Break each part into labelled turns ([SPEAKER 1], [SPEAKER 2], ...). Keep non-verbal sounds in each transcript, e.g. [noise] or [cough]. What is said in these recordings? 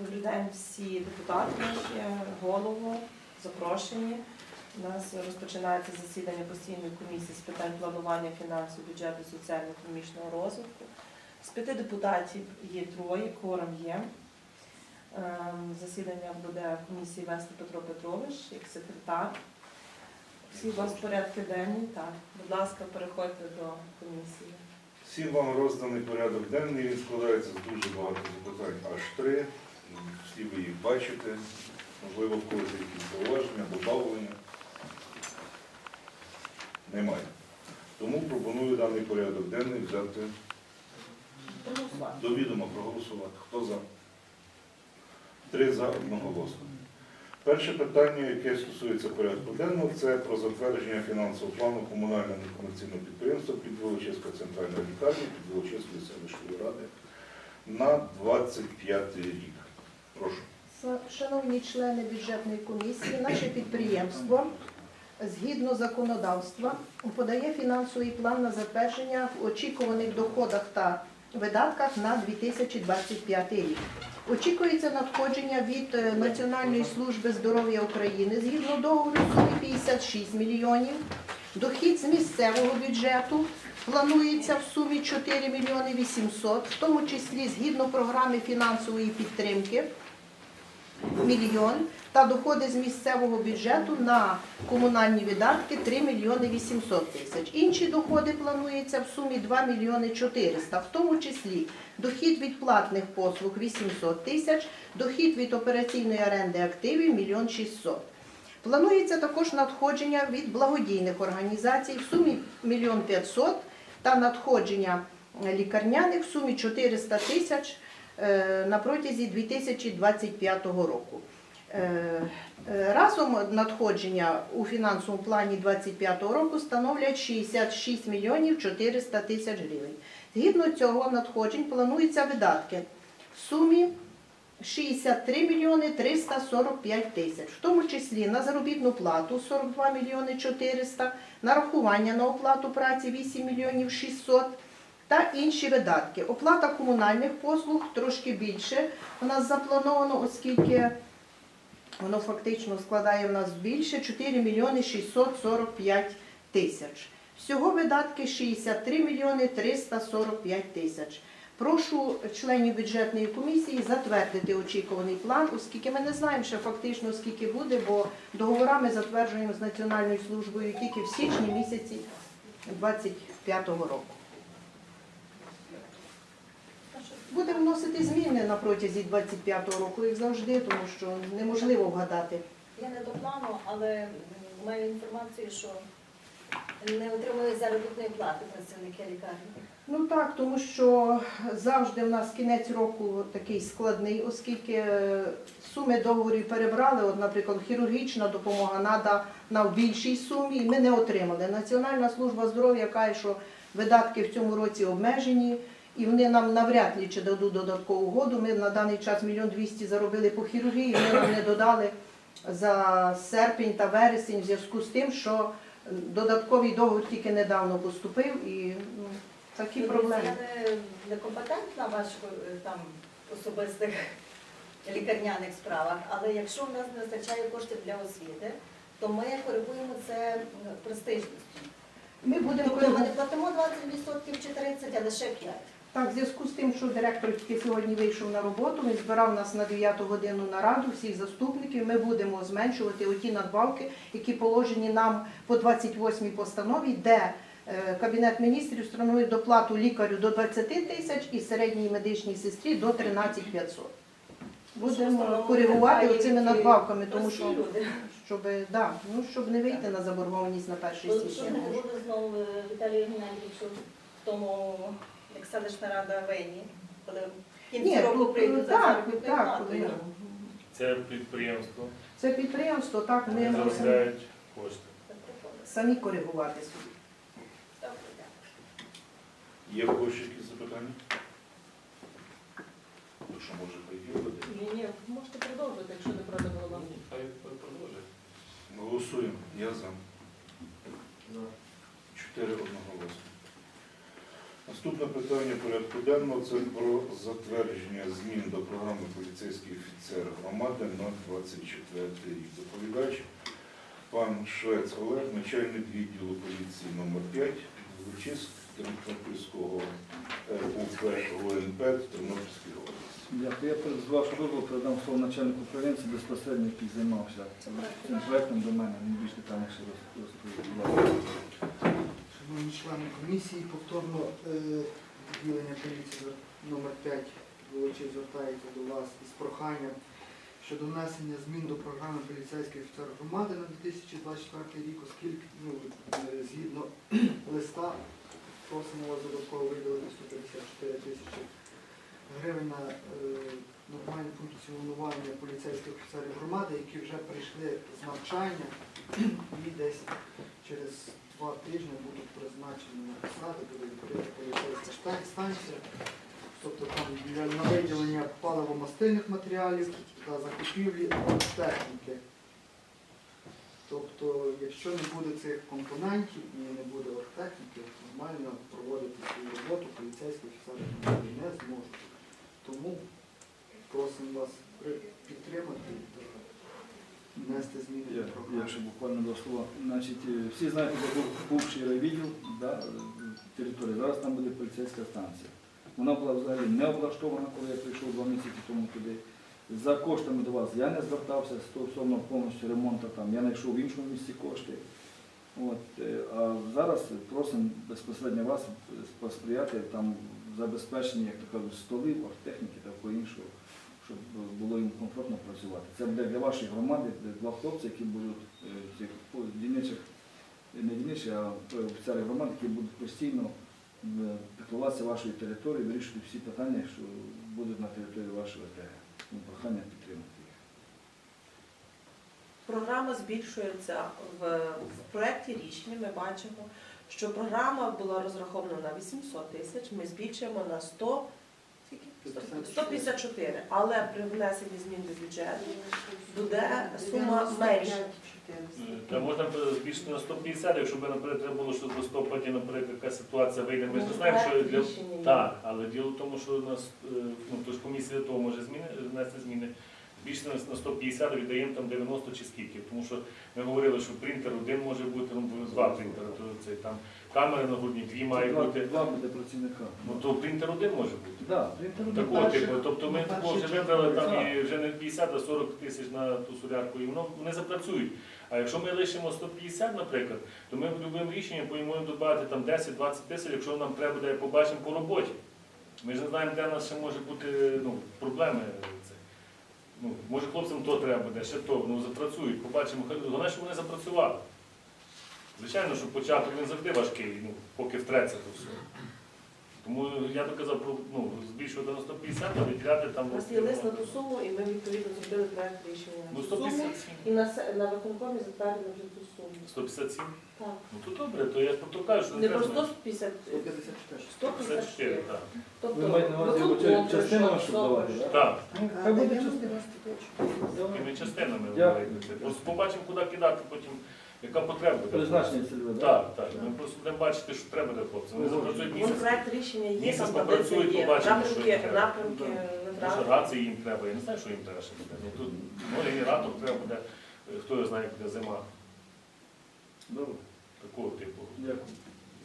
[SPEAKER 1] Виглядаємо всі депутати голову, запрошені. У нас розпочинається засідання постійної комісії з питань планування фінансів, бюджету, соціально-економічного розвитку. З п'яти депутатів є троє, кором є. Ем, Засідання буде в комісії вести Петро Петрович як секретар. Всі у вас порядки денні, так. Будь ласка, переходьте до комісії.
[SPEAKER 2] Всім вам розданий порядок денний, він складається з дуже багато запитань, аж три. Всі ви їх бачите. Можливо, в когось якісь зауваження, додавлення. Немає. Тому пропоную даний порядок денний взяти до відома, проголосувати. Хто за? Три за одноголосно. Перше питання, яке стосується порядку денного, це про затвердження фінансового плану комунального некомерційного підприємства Підволочиська центральна лікарня Підволочиської селищної ради на 25 рік. Прошу.
[SPEAKER 3] Шановні члени бюджетної комісії, наше підприємство згідно законодавства подає фінансовий план на затвердження в очікуваних доходах та видатках на 2025 рік. Очікується надходження від е, Національної служби здоров'я України згідно договору сумі 56 мільйонів. Дохід з місцевого бюджету планується в сумі 4 мільйони 800, в тому числі згідно програми фінансової підтримки мільйон та доходи з місцевого бюджету на комунальні видатки 3 мільйони 800 тисяч. Інші доходи плануються в сумі 2 мільйони 400, в тому числі дохід від платних послуг 800 тисяч, дохід від операційної оренди активів 1 мільйон 600. Планується також надходження від благодійних організацій в сумі 1 мільйон 500 та надходження лікарняних в сумі 400 тисяч на протязі 2025 року. Е, е, Разом надходження у фінансовому плані 2025 року становлять 66 мільйонів 400 тисяч гривень. Згідно цього надходжень плануються видатки в сумі 63 мільйони 345 тисяч, в тому числі на заробітну плату 42 мільйони 400, нарахування на оплату праці 8 мільйонів 600 та інші видатки. Оплата комунальних послуг трошки більше у нас заплановано, оскільки воно фактично складає в нас більше 4 мільйони 645 тисяч. Всього видатки 63 мільйони 345 тисяч. Прошу членів бюджетної комісії затвердити очікуваний план, оскільки ми не знаємо ще фактично скільки буде, бо договорами затверджуємо з Національною службою тільки в січні місяці 2025 року. Будемо вносити зміни на протязі 25-го року, як завжди, тому що неможливо вгадати.
[SPEAKER 4] Я не до плану, але маю інформацію, що не отримують заробітної плати працівники лікарні.
[SPEAKER 3] Ну так, тому що завжди в нас кінець року такий складний, оскільки суми договорів перебрали. От, наприклад, хірургічна допомога треба на більшій сумі, і ми не отримали. Національна служба здоров'я каже, що видатки в цьому році обмежені, і вони нам навряд ли чи дадуть додаткову угоду. Ми на даний час мільйон двісті заробили по хірургії, ми нам не додали за серпень та вересень в зв'язку з тим, що додатковий договір тільки недавно поступив і ну, такі проблеми.
[SPEAKER 4] Я не, компетентна в ваших е, там особистих лікарняних справах, але якщо в нас не вистачає коштів для освіти, то ми коригуємо це престижністю.
[SPEAKER 3] Ми будемо
[SPEAKER 4] Тобто ми не платимо 20% чи 30%, а лише 5%.
[SPEAKER 3] Так, в зв'язку з тим, що директор тільки сьогодні вийшов на роботу, він збирав нас на 9 годину нараду, всіх заступників. Ми будемо зменшувати оті надбавки, які положені нам по 28-й постанові, де е, Кабінет міністрів встановив доплату лікарю до 20 тисяч і середній медичній сестрі до 13 500. Будемо коригувати оцими надбавками, тому що щоб, да, ну, щоб не вийти на заборгованість на 1
[SPEAKER 4] Щоб
[SPEAKER 3] січня.
[SPEAKER 4] не буде знову е, Віталію Геннадійовичу в тому, як селищна рада винні, коли в кінці
[SPEAKER 3] Ні,
[SPEAKER 4] року
[SPEAKER 3] тут,
[SPEAKER 4] прийдуть за
[SPEAKER 3] так,
[SPEAKER 4] заробітною
[SPEAKER 3] так,
[SPEAKER 4] платою.
[SPEAKER 3] ну,
[SPEAKER 5] Це підприємство.
[SPEAKER 3] це підприємство, так, ми
[SPEAKER 5] Вони
[SPEAKER 3] мусимо
[SPEAKER 5] заробляють кошти.
[SPEAKER 3] Самі коригувати собі.
[SPEAKER 4] Добре, дякую.
[SPEAKER 2] Є в когось ще якісь запитання? Якщо може прийти.
[SPEAKER 1] Ні, ні, можете продовжити, якщо не проти голова.
[SPEAKER 5] Хай продовжить.
[SPEAKER 2] Голосуємо. Я за. Чотири одноголосно. Наступне питання порядку денного це про затвердження змін до програми поліцейський офіцер громади на 24 рік. Доповідач пан Швець Олег, начальник відділу поліції номер 5 Лучиськ Тернопільського УП ОНП Тернопільської області.
[SPEAKER 6] Дякую. Я з вашого дозволу передам слово начальнику управлінця безпосередньо, який займався цим проектом до мене. Він більш детальніше роз- розповів. Будь ласка.
[SPEAKER 7] Шановні члени комісії, повторно е, відділення поліції номер 5 Волочі звертається до вас із проханням щодо внесення змін до програми поліцейський офіцер громади на 2024 рік, оскільки ну, е, згідно [clears throat] листа просимо вас додатково виділити 154 тисячі гривень на е, нормальне функціонування поліцейських офіцерів громади, які вже прийшли з навчання [clears throat] і десь через два тижні будуть призначені на посади, буде відкрита поліцейська станція. Тобто там для на виділення паливо-мастильних матеріалів та закупівлі техніки. Тобто, якщо не буде цих компонентів і не буде оргтехніки, нормально проводити свою роботу поліцейські офіцери не зможуть. Тому просимо вас підтримати внести зміни
[SPEAKER 6] Я,
[SPEAKER 7] до програми.
[SPEAKER 6] я ще буквально до слова. Значить, е, всі знаєте, де був бувший райвідділ да, е, території. Зараз там буде поліцейська станція. Вона була взагалі не облаштована, коли я прийшов два місяці тому туди. За коштами до вас я не звертався стосовно повністю ремонту там. Я знайшов в іншому місці кошти. От, е, а зараз просимо безпосередньо вас посприяти там забезпеченні, як то кажуть, столів, техніки та такого іншого, щоб було їм комфортно працювати. Це буде для вашої громади два хлопці, які будуть е, цих дільничих, не дільничих, а офіцери громади, які будуть постійно е, піклуватися вашою територією, вирішувати всі питання, що будуть на території вашої ОТГ. Прохання підтримати їх.
[SPEAKER 1] Програма збільшується в, в проєкті рішення. Ми бачимо, що програма була розрахована на 800 тисяч. Ми збільшуємо на 100, скільки? 154. Але при внесенні змін до бюджету буде сума менша.
[SPEAKER 5] Та можна збільшити на 150, якщо б, наприклад, треба було, що до листопаді, наприклад, яка ситуація вийде. Ми ж не знаємо, що для так, але діло в тому, що у нас е, ну тож комісія того може зміни внести зміни. Більше на на 150 віддаємо там 90 чи скільки. Тому що ми говорили, що принтер один може бути, ну два принтери, то це там камери на грудні, дві мають бути.
[SPEAKER 6] два буде працівника.
[SPEAKER 5] Ну то принтер один може бути.
[SPEAKER 6] Да, принтер буде
[SPEAKER 5] Такого
[SPEAKER 6] перший.
[SPEAKER 5] типу, тобто ми такого вже
[SPEAKER 7] перший
[SPEAKER 5] вибрали там і вже не 50, а 40 тисяч на ту солярку, і воно вони запрацюють. А якщо ми лишимо 150, наприклад, то ми любим рішенням поїмо додати там 10-20 тисяч, якщо нам треба буде, побачимо по роботі. Ми ж не знаємо, де в нас ще може бути ну, проблеми. Це. Ну, може хлопцям то треба буде, ще то, ну запрацюють, побачимо. Головне, щоб вони запрацювали. Звичайно, що початок він завжди важкий, ну, поки втреться то все. Тому я би казав про ну, збільшувати на 150, а виділяти там.
[SPEAKER 1] У нас є лист на ту суму, і ми відповідно зробили проєкт рішення на
[SPEAKER 5] Ну,
[SPEAKER 1] цю суму.
[SPEAKER 5] 157.
[SPEAKER 1] І на, се- на виконкомі затвердили вже ту суму.
[SPEAKER 5] 157?
[SPEAKER 1] Так.
[SPEAKER 5] Ну то добре, то я ж про то кажу, що
[SPEAKER 1] Не про
[SPEAKER 5] треба
[SPEAKER 1] 150,
[SPEAKER 7] 154.
[SPEAKER 5] 154,
[SPEAKER 1] 154.
[SPEAKER 5] так.
[SPEAKER 1] Тобто
[SPEAKER 6] Ви маєте на увазі
[SPEAKER 1] виконком
[SPEAKER 6] частину
[SPEAKER 1] пройшов,
[SPEAKER 6] щоб давати,
[SPEAKER 1] пройшов.
[SPEAKER 6] да?
[SPEAKER 5] Так,
[SPEAKER 6] Хай буде частина.
[SPEAKER 5] такими частинами
[SPEAKER 6] Дякую.
[SPEAKER 5] говорити. Просто побачимо, куди кидати потім, яка потреба буде.
[SPEAKER 6] Призначення цільове, так?
[SPEAKER 5] Так, так. Ми просто будемо бачити, що треба для хлопців. Вони запрацюють місяць.
[SPEAKER 1] проект рішення є,
[SPEAKER 5] Місяць
[SPEAKER 1] там таблиця
[SPEAKER 5] попрацюють,
[SPEAKER 1] є.
[SPEAKER 5] побачимо, що
[SPEAKER 1] Напрямки,
[SPEAKER 5] їм треба.
[SPEAKER 1] напрямки
[SPEAKER 5] Може,
[SPEAKER 1] витрати.
[SPEAKER 5] рації їм треба, я не знаю, що їм треба ще буде. Ну, тут, ну, генератор треба буде, е, хто його знає, як буде зима.
[SPEAKER 6] Добре,
[SPEAKER 5] Такого типу.
[SPEAKER 6] дякую.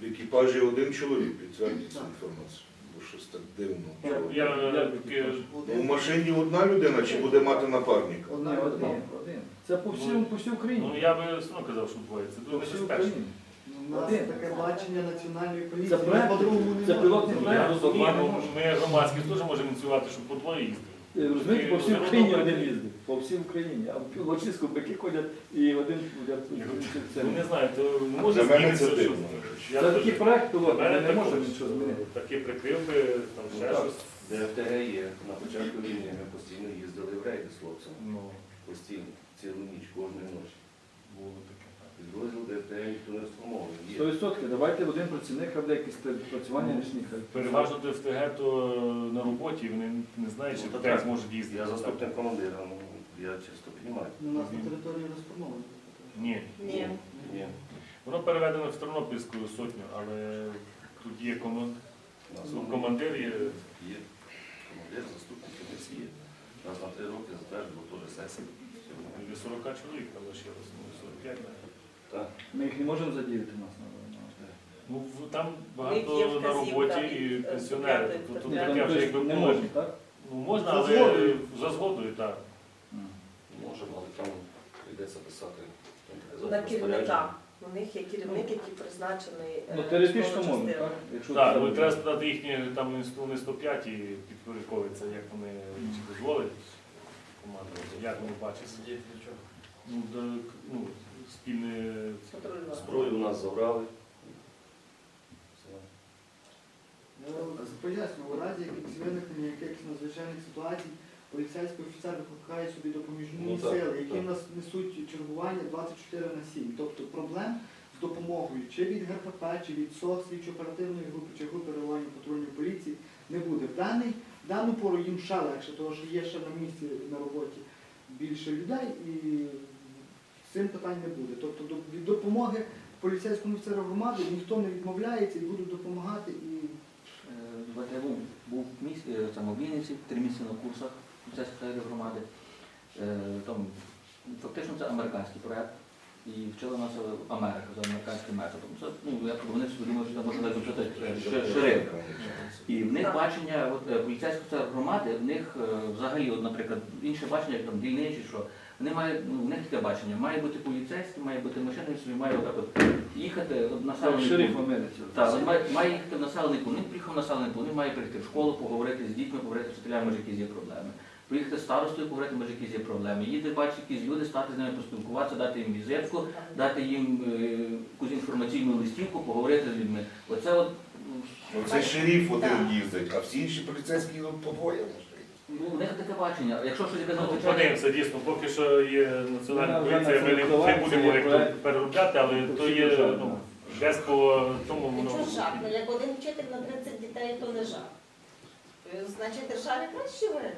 [SPEAKER 2] В екіпажі один чоловік підтвердить цю інформацію. Щось так дивно.
[SPEAKER 5] Я
[SPEAKER 6] я,
[SPEAKER 5] таки
[SPEAKER 2] Ну, в машині одна людина чи буде мати напарника?
[SPEAKER 6] Одна, один. Це по всій, по всій Україні.
[SPEAKER 5] Ну я би все одно казав, що двоє. Це
[SPEAKER 6] По
[SPEAKER 5] дуже
[SPEAKER 6] всій. Україні.
[SPEAKER 7] У нас
[SPEAKER 6] Один.
[SPEAKER 7] таке бачення національної
[SPEAKER 6] Це
[SPEAKER 7] поліції.
[SPEAKER 6] проект,
[SPEAKER 7] По-другому
[SPEAKER 6] це
[SPEAKER 7] немає.
[SPEAKER 6] пілотний
[SPEAKER 5] Ну, я розумію, ну, ми громадські теж можемо ініціювати, щоб по двоє їздили.
[SPEAKER 6] Розумієте, по всій Україні один їздить. По всій Україні. А в Лочиську бики ходять і один. Це,
[SPEAKER 5] Ну не знаю, то може
[SPEAKER 2] Для мене це
[SPEAKER 5] що
[SPEAKER 2] дивно.
[SPEAKER 5] я
[SPEAKER 6] це
[SPEAKER 5] теж-
[SPEAKER 6] такий проект пілотний, ми не можемо нічого змінити.
[SPEAKER 5] Такі прикрив би, там ще
[SPEAKER 6] так.
[SPEAKER 5] щось.
[SPEAKER 8] ДФТГ є. На початку війни ми постійно їздили в рейди з хлопцями.
[SPEAKER 5] Ну,
[SPEAKER 8] Постійно, цілу ніч, кожної ночі.
[SPEAKER 5] було таке.
[SPEAKER 8] Підрозділ ДФТГ ніхто не сформований. Є.
[SPEAKER 6] 100%. Давайте один працівник, буде якісь працювання річні. хай.
[SPEAKER 5] Переважно ДФТГ то на роботі, вони не знають, чи
[SPEAKER 8] Ну, то
[SPEAKER 5] десь
[SPEAKER 8] так.
[SPEAKER 5] можуть їздити.
[SPEAKER 8] Я заступник командира, ну, я часто розумію.
[SPEAKER 7] У нас на території розформовано.
[SPEAKER 5] Ні.
[SPEAKER 1] Ні.
[SPEAKER 8] Ні.
[SPEAKER 5] Воно переведено в Тернопільську сотню, але тут є команд.
[SPEAKER 8] У нас
[SPEAKER 5] Ну, командир є.
[SPEAKER 8] є командир, заступник комісії. є. Раз на три роки затверджено теж сесія.
[SPEAKER 5] Біля 40 чоловік там лишилось, ну 45 навіть.
[SPEAKER 8] Так.
[SPEAKER 6] Ми їх не можемо задіяти нас на
[SPEAKER 5] Ну в- там
[SPEAKER 1] них є
[SPEAKER 5] багато на
[SPEAKER 1] вказівка
[SPEAKER 5] роботі
[SPEAKER 1] від,
[SPEAKER 5] і
[SPEAKER 1] е,
[SPEAKER 5] пенсіонери.
[SPEAKER 1] п'ятої
[SPEAKER 5] Тут таке вже якби
[SPEAKER 6] не можна, так?
[SPEAKER 5] Ну можна,
[SPEAKER 7] За
[SPEAKER 5] але
[SPEAKER 7] згодою.
[SPEAKER 5] за згодою, так.
[SPEAKER 6] М.
[SPEAKER 8] Можемо, але там прийдеться писати. там таке
[SPEAKER 1] На
[SPEAKER 8] розпорядження.
[SPEAKER 1] керівника. У них є керівник, який призначений. е,
[SPEAKER 6] Ну, теоретично
[SPEAKER 1] військовою
[SPEAKER 6] можна,
[SPEAKER 1] частиною.
[SPEAKER 6] так? Якщо
[SPEAKER 5] Так,
[SPEAKER 6] це
[SPEAKER 5] ну треба спитати їхні там вони 105 і підпорядковуються, як вони чи дозволять командувати, як вони бачать. Ну, до, ну, спільне
[SPEAKER 8] Зброю у нас забрали.
[SPEAKER 7] Поясню, у разі якихось виникнення якихось надзвичайних ситуацій, поліцейський офіцер викликає собі допоміжні
[SPEAKER 8] Ну, так,
[SPEAKER 7] сили, які
[SPEAKER 8] так.
[SPEAKER 7] в нас несуть чергування 24 на 7. Тобто проблем з допомогою чи від ГРПП, чи від СОГ, слідчо-оперативної групи, чи групи реагування патрульної поліції не буде. В, даний, в дану пору їм ще легше, тому що є ще на місці на роботі більше людей і цим питань не буде. Тобто від допомоги поліцейському офіцеру громади ніхто не відмовляється і будуть допомагати. І
[SPEAKER 9] Е, я був, був в міс- е, там, у Вінниці три місяці на курсах поліцейської громади. Е, Там, фактично це американський проєкт. І вчили нас е, Америка за американським методом. Це, ну, я вони собі думаю, що це можна навіть ширинка. І в них бачення, от, е, поліцейської офіцера громади, в них е, взагалі, от, наприклад, інше бачення, як там дільничі, що вони мають, ну, в них таке бачення, має бути поліцейський, має бути машина, і собі має отак от їхати от, населений
[SPEAKER 6] шериф
[SPEAKER 9] пункт.
[SPEAKER 6] Америці.
[SPEAKER 9] Так, він має, має їхати в населений пункт. Він приїхав в населений пункт, він має прийти в школу, поговорити з дітьми, поговорити з вчителями, може якісь є проблеми. Приїхати з старостою, поговорити, може якісь є проблеми. Їде, бачить якісь люди, стати з ними поспілкуватися, дати їм візитку, дати їм е, якусь інформаційну листівку, поговорити з людьми. Оце от
[SPEAKER 2] Ну, це шериф один їздить, а всі інші поліцейські йдуть по двоє.
[SPEAKER 9] Ну, у них таке бачення. Якщо щось яке
[SPEAKER 5] Ну,
[SPEAKER 9] надзвичайне,
[SPEAKER 5] Подивимося, дійсно, поки що є національна
[SPEAKER 6] Вона вже
[SPEAKER 5] поліція, ми не, не
[SPEAKER 6] національна
[SPEAKER 5] будемо
[SPEAKER 6] це є
[SPEAKER 5] як
[SPEAKER 6] проект.
[SPEAKER 5] переробляти, але то є ну, десь по тому воно.
[SPEAKER 4] Нічого жах, ну як один вчитель на 30 дітей, то не жах. Е, Значить, державі краще видно.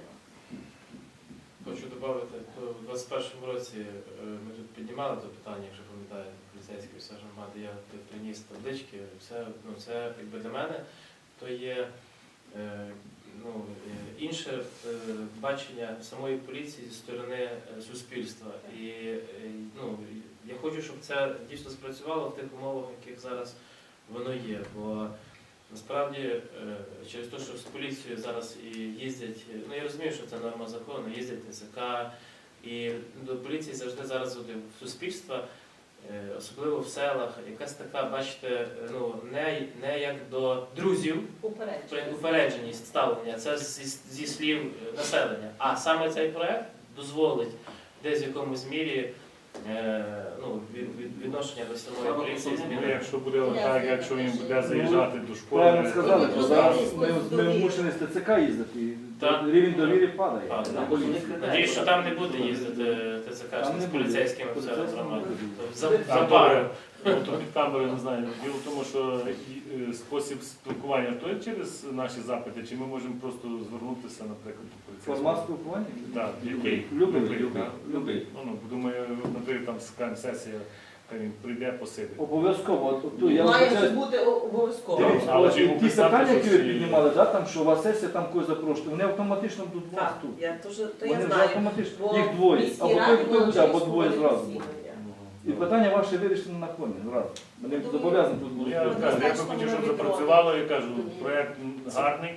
[SPEAKER 10] Хочу додати, то в 21-му році е, ми тут піднімали це питання, якщо пам'ятаєте, поліцейської все громади, я тут приніс таблички, все, ну, це якби для мене то є ну, е, інше е, бачення самої поліції зі сторони е, суспільства. І е, ну, я хочу, щоб це дійсно спрацювало в тих умовах, яких зараз воно є. Бо Насправді, через те, що з поліцією зараз і їздять, ну я розумію, що це норма закону, їздять ТЦК, і до поліції завжди зараз в суспільства, особливо в селах, якась така, бачите, е, ну не, не як до друзів, упередженість ставлення, це зі, зі слів е, населення. А саме цей проект дозволить десь в якомусь мірі е, ну, від, від, відношення до самої поліції
[SPEAKER 9] основне,
[SPEAKER 5] Ну,
[SPEAKER 10] змінити.
[SPEAKER 5] якщо буде так, якщо він буде заїжджати до школи,
[SPEAKER 6] сказали,
[SPEAKER 4] Ну,
[SPEAKER 6] що
[SPEAKER 4] ну,
[SPEAKER 6] зараз
[SPEAKER 4] ну,
[SPEAKER 6] ми,
[SPEAKER 4] ну,
[SPEAKER 6] вимушені з ТЦК їздити, і
[SPEAKER 10] Так.
[SPEAKER 6] рівень довіри падає.
[SPEAKER 10] А,
[SPEAKER 6] на
[SPEAKER 10] Надіюсь, що там не буде їздити ТЦК
[SPEAKER 6] Там
[SPEAKER 10] з поліцейськими офіцерами
[SPEAKER 6] не
[SPEAKER 10] За, за пару.
[SPEAKER 5] Ну, то під камерою не знаю. Діло в тому, що е, спосіб спілкування то через наші запити, чи ми можемо просто звернутися, наприклад, до поліцейського.
[SPEAKER 6] Формат спілкування?
[SPEAKER 5] Так, який?
[SPEAKER 6] Любий,
[SPEAKER 5] Любий,
[SPEAKER 6] любий,
[SPEAKER 5] Ну, ну, думаю, наприклад, там скажімо, сесія, прийде посидить.
[SPEAKER 6] Обов'язково. От, от, я
[SPEAKER 1] Має
[SPEAKER 6] вибачаюсь,
[SPEAKER 1] бути обов'язково.
[SPEAKER 6] Дивіться,
[SPEAKER 5] Але ж
[SPEAKER 6] ті питання, які ви піднімали, да, там, що у вас сесія, там когось запрошуєте, вони автоматично будуть у вас
[SPEAKER 1] Так,
[SPEAKER 6] тут.
[SPEAKER 1] я теж то
[SPEAKER 6] Вони
[SPEAKER 1] я
[SPEAKER 6] вже
[SPEAKER 1] знаю.
[SPEAKER 6] автоматично,
[SPEAKER 1] Бо
[SPEAKER 6] їх двоє.
[SPEAKER 1] міській
[SPEAKER 6] Або той,
[SPEAKER 1] раді
[SPEAKER 6] хто буде, або двоє зразу.
[SPEAKER 1] засідання.
[SPEAKER 6] І питання ваше вирішено на коні зразу. Вони
[SPEAKER 4] Думаю,
[SPEAKER 6] зобов'язані тут будуть.
[SPEAKER 5] я
[SPEAKER 6] бути.
[SPEAKER 5] кажу, я би хотів, щоб запрацювало, я кажу, проєкт гарний.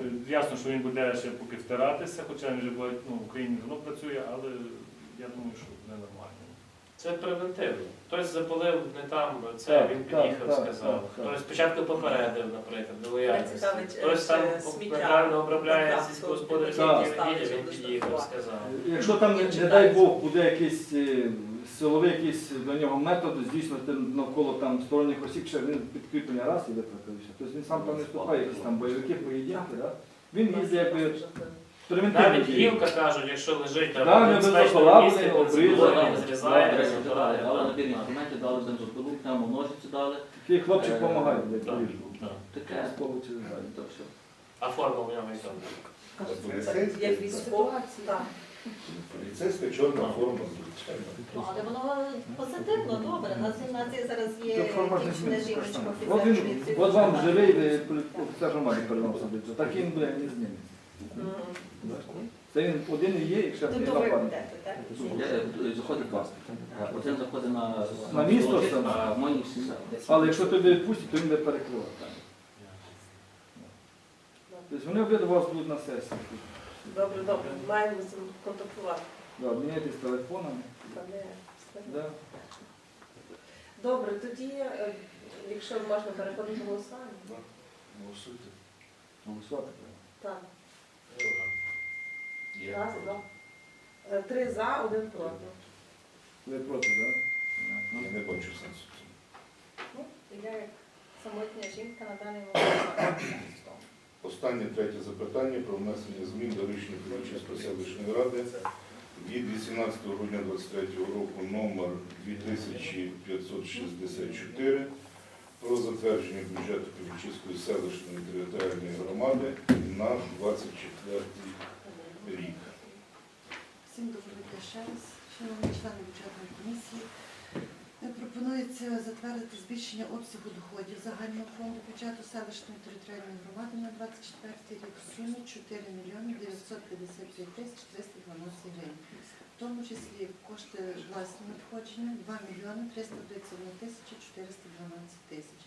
[SPEAKER 5] Е, Ясно, що він буде ще поки втиратися, хоча він вже багать- ну, в Україні давно працює, але я думаю, що не нормально.
[SPEAKER 10] Це превентивно. Хтось запалив не там, це
[SPEAKER 6] Так,
[SPEAKER 10] він під'їхав,
[SPEAKER 6] так,
[SPEAKER 10] сказав.
[SPEAKER 6] так, так.
[SPEAKER 10] Хтось спочатку попередив, наприклад, до лояльності.
[SPEAKER 1] е,
[SPEAKER 10] Хтось там неправильно обробляє сільськогосподарські
[SPEAKER 6] так.
[SPEAKER 10] він під'їхав, сказав.
[SPEAKER 6] Якщо там, не, не дай Бог, буде якийсь е, силовий якийсь до нього метод, здійснювати навколо там сторонніх осіб, ще він підкріплення раз і викликався. Тобто він сам там не вступає, якісь там бойовики, поїдяки, да? Він їздить якби.
[SPEAKER 10] Навіть гілка кажуть, якщо лежить там
[SPEAKER 6] Да,
[SPEAKER 10] в
[SPEAKER 6] не
[SPEAKER 10] безпечному
[SPEAKER 6] безополавлений,
[SPEAKER 10] місці,
[SPEAKER 6] обрізаний.
[SPEAKER 10] бензопилою
[SPEAKER 9] До
[SPEAKER 10] зрізає,
[SPEAKER 9] речі, дали, дали набір інструментів, дали бензопилу, прямо ножиці дали.
[SPEAKER 6] Такий хлопчик
[SPEAKER 9] Е,
[SPEAKER 6] допомагає, як
[SPEAKER 10] так.
[SPEAKER 6] поріжу.
[SPEAKER 5] Так.
[SPEAKER 9] Таке. То все.
[SPEAKER 10] А форма в нього і там.
[SPEAKER 1] Як.
[SPEAKER 3] Ситуації.
[SPEAKER 1] Так.
[SPEAKER 2] Поліцейська чорна форма, звичайно.
[SPEAKER 4] Ну, але воно позитивно, добре. У нас в нас зараз є
[SPEAKER 6] Це форма
[SPEAKER 4] дівчина
[SPEAKER 6] зміниться.
[SPEAKER 4] жіночка
[SPEAKER 6] От
[SPEAKER 4] офіцер
[SPEAKER 6] він,
[SPEAKER 4] поліції.
[SPEAKER 6] от вам живий ви офіцер переносить обличчя. Так він буде не зміниться. Це він один і є, і ще
[SPEAKER 4] Тобто ви
[SPEAKER 6] нападник.
[SPEAKER 4] будете, так?
[SPEAKER 9] Е, Заходить два. Е, Один заходить на,
[SPEAKER 6] На місто саме?
[SPEAKER 9] а мої всі.
[SPEAKER 6] Але якщо тебе відпустять, то він буде перекривати. Тобто вони обидва у вас будуть на сесії.
[SPEAKER 1] Добре, добре, маємо з контактувати.
[SPEAKER 6] Да, Обміняйтесь телефонами.
[SPEAKER 1] Та не-
[SPEAKER 6] Да.
[SPEAKER 1] Добре, тоді, е, якщо можна переходити до голосування.
[SPEAKER 2] Голосуйте.
[SPEAKER 6] Голосувати треба.
[SPEAKER 1] Так, раз, два. Е, Три за, один проти.
[SPEAKER 6] Ви проти, так?
[SPEAKER 2] Я не бачу сенсу.
[SPEAKER 4] Ну, я як самотня жінка на даний момент.
[SPEAKER 2] Останнє третє запитання про внесення змін до рішення Київської селищної ради від 18 грудня 2023 року номер 2564 про затвердження бюджету Київської селищної територіальної громади на 24 рік.
[SPEAKER 11] Всім доброго дня ще раз, шановні члени бюджетної комісії. Пропонується затвердити збільшення обсягу доходів загального фонду бюджету селищної територіальної громади на 24 рік в сумі 4 мільйони 955 тисяч 312 гривень. В тому числі кошти власні надходження 2 мільйони 331 тисячі 412 тисяч.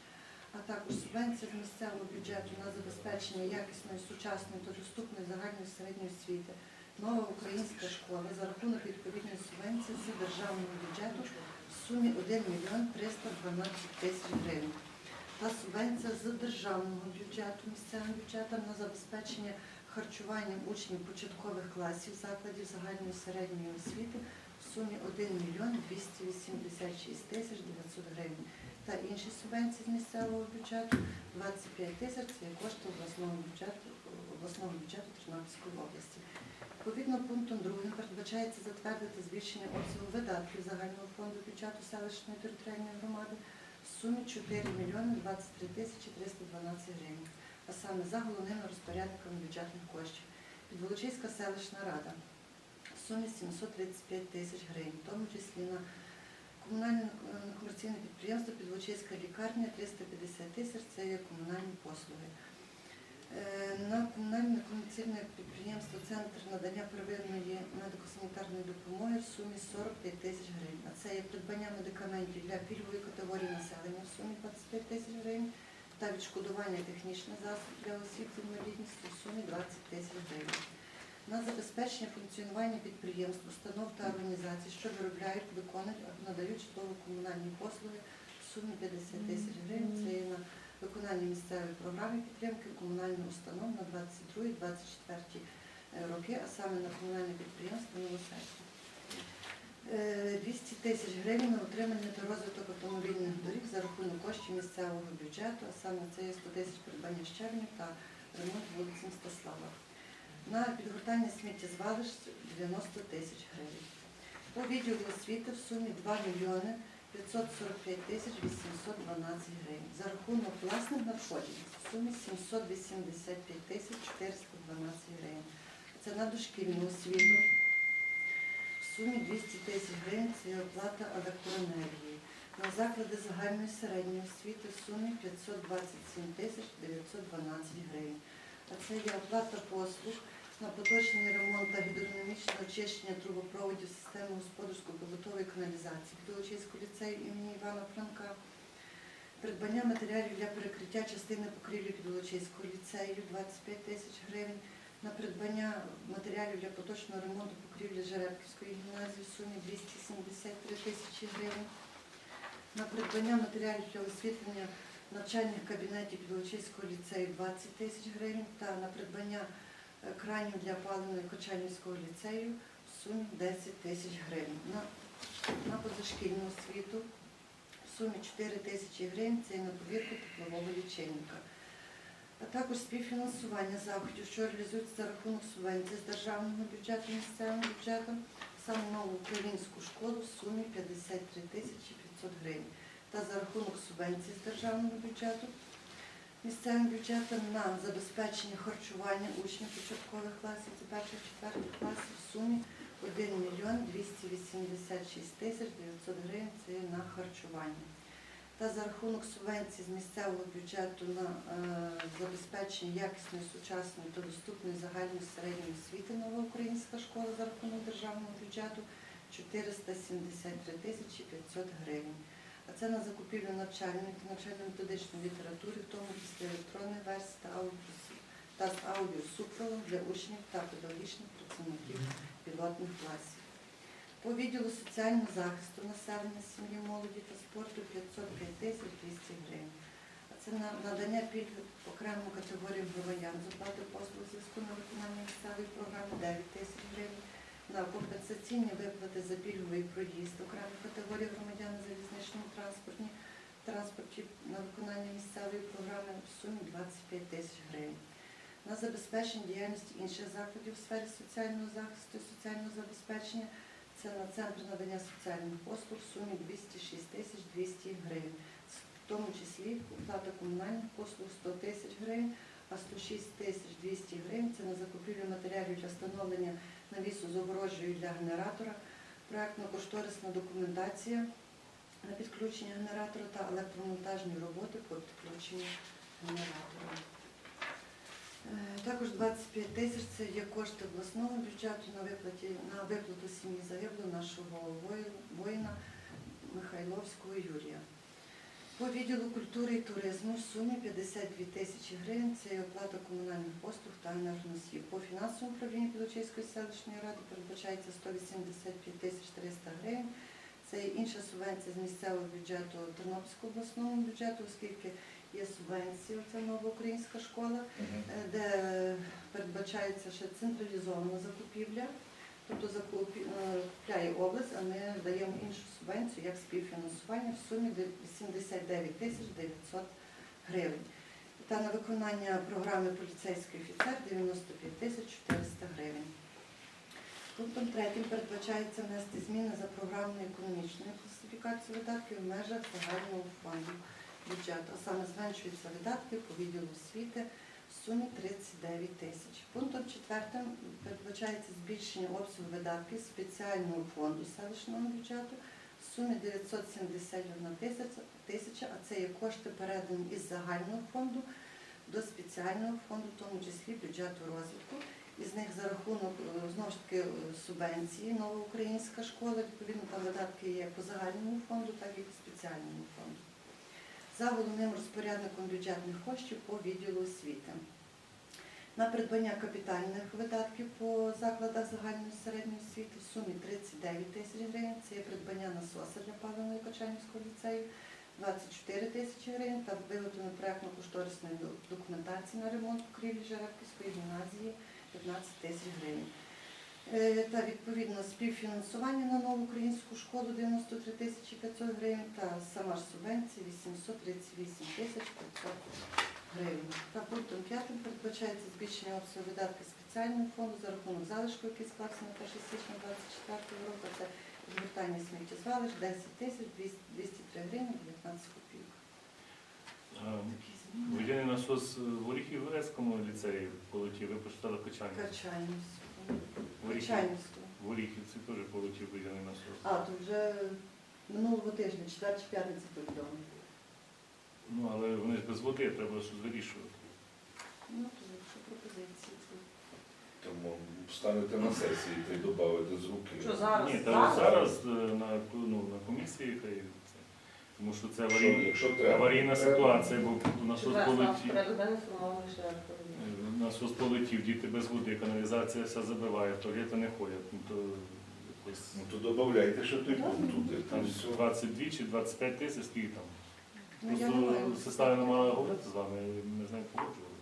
[SPEAKER 11] А також субвенція з місцевого бюджету на забезпечення якісної, сучасної та доступної загальної середньої освіти Нова українська школа за рахунок відповідної субвенції з державного бюджету в сумі 1 мільйон 312 тисяч гривень. Та субвенція з державного бюджету місцевим бюджетом на забезпечення харчуванням учнів початкових класів закладів загальної середньої освіти в сумі 1 мільйон 286 тисяч 900 гривень. Та інші субвенції з місцевого бюджету 25 тисяч це кошти обласного бюджету обласного бюджету Тернопільської області. Відповідно пунктом 2 передбачається затвердити збільшення обсягу видатків загального фонду бюджету селищної територіальної громади в сумі 4 мільйони 23 тисячі 312 гривень, а саме за головними розпорядниками бюджетних коштів. Підволочиська селищна рада в сумі 735 тисяч гривень, в тому числі на комунальне е, комерційне підприємство Підволочиська лікарня 350 тисяч це є комунальні послуги. Е, На комунальне комерційне підприємство Центр надання первинної медико-санітарної допомоги в сумі 45 тисяч гривень. А це є придбання медикаментів для пільгової категорії населення в сумі 25 тисяч гривень та відшкодування технічних засобів для осіб з інвалідністю в сумі 20 тисяч гривень. На забезпечення функціонування підприємств, установ та організацій, що виробляють, виконують надають житлово-комунальні послуги в сумі 50 тисяч гривень. Це є на виконання місцевої програми підтримки комунальних установ на 22-24 роки, а саме на комунальне підприємство. Е, 200 тисяч гривень на утримання та розвиток автомобільних доріг за рахунок коштів місцевого бюджету, а саме це є 100 тисяч придбання щебнів та ремонт вулиці Мстислава. На підгортання сміттєзвалищ 90 тисяч гривень. По відділу освіти в сумі 2 мільйони 545 тисяч 812 гривень. За рахунок власних надходжень в сумі 785 тисяч 412 гривень. Це на дошкільну освіту. В сумі 200 тисяч гривень це оплата електроенергії. На заклади загальної середньої освіти в сумі 527 тисяч 912 гривень. А це є оплата послуг на поточний ремонт та гідродинамічне очищення трубопроводів системи господарсько-побутової каналізації. Підолочиського ліцею імені Івана Франка, придбання матеріалів для перекриття частини покрівлі Підолочиського ліцею 25 тисяч гривень, на придбання матеріалів для поточного ремонту покрівлі Жеребківської гімназії в сумі 273 тисячі гривень, на придбання матеріалів для освітлення навчальних кабінетів Підолочиського ліцею 20 тисяч гривень. Та на придбання кранів для опалення Кочанівського ліцею в сумі 10 тисяч гривень. На, на позашкільну освіту в сумі 4 тисячі гривень це на повірку теплового лічильника. А також співфінансування заходів, що реалізуються за рахунок субвенції з державного бюджету місцевим бюджетом, саме нову українську школу в сумі 53 тисячі 500 гривень та за рахунок субвенції з державного бюджету місцевим бюджетом на забезпечення харчування учнів початкових класів, це перших четвертих класів в сумі 1 мільйон 286 тисяч 900 гривень це на харчування. Та за рахунок субвенцій з місцевого бюджету на е, забезпечення якісної, сучасної та доступної загальної середньої освіти нова українська школа за рахунок державного бюджету 473 тисячі 500 гривень. А це на закупівлю навчальної навчально-методичної літератури, в тому числі електронної версії та аудіо- та з аудіосупроводом для учнів та педагогічних працівників пілотних класів. По відділу соціального захисту населення, сім'ї, молоді та спорту 505 тисяч 200 гривень. А це на надання пільг окремим категоріям громадян з оплати послуг зв'язку на виконання місцевої програми 9 тисяч гривень. На компенсаційні виплати за пільговий проїзд окремих категорій громадян на залізничному транспорті, транспорті на виконання місцевої програми в сумі 25 тисяч гривень. На забезпечення діяльності інших закладів у сфері соціального захисту і соціального забезпечення це на центр надання соціальних послуг в сумі 206 тисяч 200 гривень, в тому числі оплата комунальних послуг 100 тисяч гривень, а 106 тисяч 200 гривень це на закупівлю матеріалів для встановлення навісу з огорожею для генератора, проектно-кошторисна документація на підключення генератора та електромонтажні роботи по підключенню генератора. Е, Також 25 тисяч це є кошти обласного бюджету на виплаті на виплату сім'ї загиблого нашого воїна Михайловського Юрія. По відділу культури і туризму в сумі 52 тисячі гривень це оплата комунальних послуг та енергоносіїв. По фінансовому управлінню Підочиської селищної ради передбачається 185 тисяч 300 гривень. Це інша субвенція з місцевого бюджету Тернопільського обласного бюджету, оскільки є субвенція, це нова українська школа, е, де передбачається ще централізована закупівля, тобто закупляє область, а ми даємо іншу субвенцію як співфінансування в сумі де 89 тисяч 900 гривень. Та на виконання програми поліцейський офіцер 95 тисяч 400 гривень. Пунктом третім передбачається внести зміни за програмною економічною класифікацією видатків в межах загального фонду бюджету, а саме зменшуються видатки по відділу освіти сумі 39 тисяч. Пунктом четвертим передбачається збільшення обсягу видатків спеціального фонду селищного бюджету в сумі 971 тисяча, а це є кошти передані із загального фонду до спеціального фонду, в тому числі бюджету розвитку. Із них за рахунок е, знову ж таки е, субвенції нова українська школа, відповідно там видатки є по загальному фонду, так і по спеціальному фонду. За головним розпорядником бюджетних коштів по відділу освіти. На придбання капітальних видатків по закладах загальної середньої освіти в сумі 39 тисяч гривень. Це є придбання насоса для Павловної Качанівського ліцею 24 тисячі гривень та виготовлення проєктно-кошторисної документації на ремонт покрівлі Жеребківської гімназії 15 тисяч гривень. Е, Та відповідно співфінансування на нову українську школу 93 тисячі 500 гривень та сама ж субвенція 838 тисяч 500 гривень. Та пунктом п'ятим передбачається збільшення обсягу видатків спеціального фонду за рахунок залишку, який склався на 1 січня 2024 року. Це згортання сміттєзвалищ 10 тисяч 203 гривні 19 копійок.
[SPEAKER 5] Водяний насос в Оріхів Верецькому ліцеї полетів, ви почитали Качанів.
[SPEAKER 11] Качанівську. Качанівську.
[SPEAKER 5] В Оріхівці теж полетів водяний насос.
[SPEAKER 11] А, то вже минулого тижня, четвер чи п'ятниця повідомлено.
[SPEAKER 5] Ну, але вони ж без води, треба щось вирішувати.
[SPEAKER 11] Ну, то якщо пропозиції. то
[SPEAKER 2] Тому ставити на сесії та й додати з руки.
[SPEAKER 1] Що зараз?
[SPEAKER 5] Ні, та зараз е, на, ну, на комісії хай це. Тому що це
[SPEAKER 2] Якщо,
[SPEAKER 5] аварійна,
[SPEAKER 2] якщо треба.
[SPEAKER 5] аварійна
[SPEAKER 2] Треба.
[SPEAKER 5] ситуація, бо насос
[SPEAKER 1] Четвер, завтра,
[SPEAKER 5] полетів.
[SPEAKER 1] порядок денний сформований ще раз.
[SPEAKER 5] Е, Насос полетів, діти без води, каналізація все забиває, в туалети не ходять. Ну, то якось,
[SPEAKER 2] Ну то додавайте ще той пункт туди.
[SPEAKER 5] там
[SPEAKER 2] Там
[SPEAKER 5] 22 чи 25 тисяч, скільки там.
[SPEAKER 11] Ну, я не
[SPEAKER 5] Просто
[SPEAKER 11] маю.
[SPEAKER 5] составі не мала говорити з вами, ми з нею погоджували.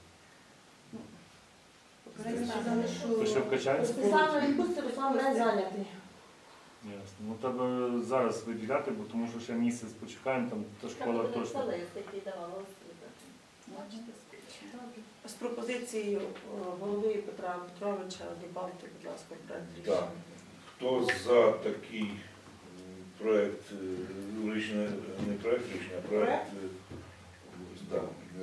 [SPEAKER 11] Попередньо сказали,
[SPEAKER 5] То ще в
[SPEAKER 11] що
[SPEAKER 5] Качанську?
[SPEAKER 1] Спеціально відпустити, Руслан не зайнятий.
[SPEAKER 5] Ясно. Ну треба зараз виділяти, бо тому що ще місяць почекаємо, там та школа точно.
[SPEAKER 1] З пропозицією е, голови Петра Петровича додати, будь ласка, проект рішення.
[SPEAKER 2] Так. Хто за такий м, проект, е, ну, рішення, не проект рішення, а проект е, да,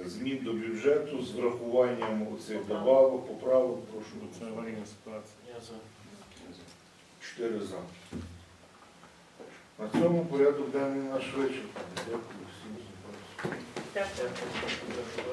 [SPEAKER 2] змін до бюджету з врахуванням оцих добавок, поправок, прошу.
[SPEAKER 5] Це аварійна ситуація.
[SPEAKER 10] Я за.
[SPEAKER 2] Чотири за. На цьому порядок денний наш вичерпаний. Дякую всім за працю.
[SPEAKER 1] Дякую.